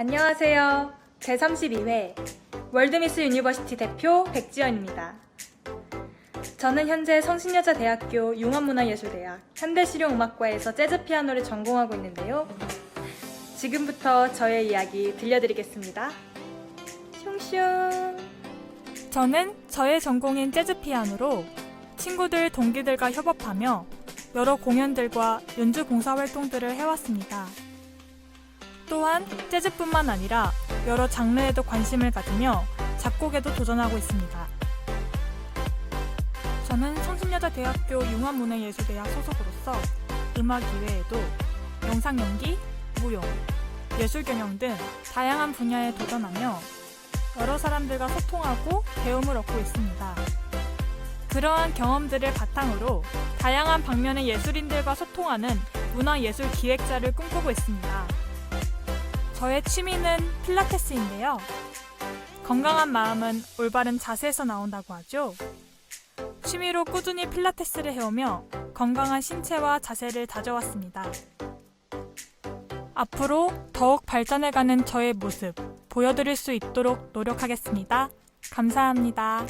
안녕하세요. 제32회 월드미스 유니버시티 대표 백지연입니다. 저는 현재 성신여자대학교 융합문화예술대학 현대실용음악과에서 재즈 피아노를 전공하고 있는데요. 지금부터 저의 이야기 들려드리겠습니다. 슝슝. 저는 저의 전공인 재즈 피아노로 친구들, 동기들과 협업하며 여러 공연들과 연주 봉사 활동들을 해왔습니다. 또한 재즈뿐만 아니라 여러 장르에도 관심을 가지며 작곡에도 도전하고 있습니다. 저는 성신여자대학교 융합문화예술대학 소속으로서 음악 이외에도 영상 연기, 무용, 예술 경영 등 다양한 분야에 도전하며 여러 사람들과 소통하고 배움을 얻고 있습니다. 그러한 경험들을 바탕으로 다양한 방면의 예술인들과 소통하는 문화예술 기획자를 꿈꾸고 있습니다. 저의 취미는 필라테스인데요. 건강한 마음은 올바른 자세에서 나온다고 하죠. 취미로 꾸준히 필라테스를 해오며 건강한 신체와 자세를 다져왔습니다. 앞으로 더욱 발전해가는 저의 모습 보여드릴 수 있도록 노력하겠습니다. 감사합니다.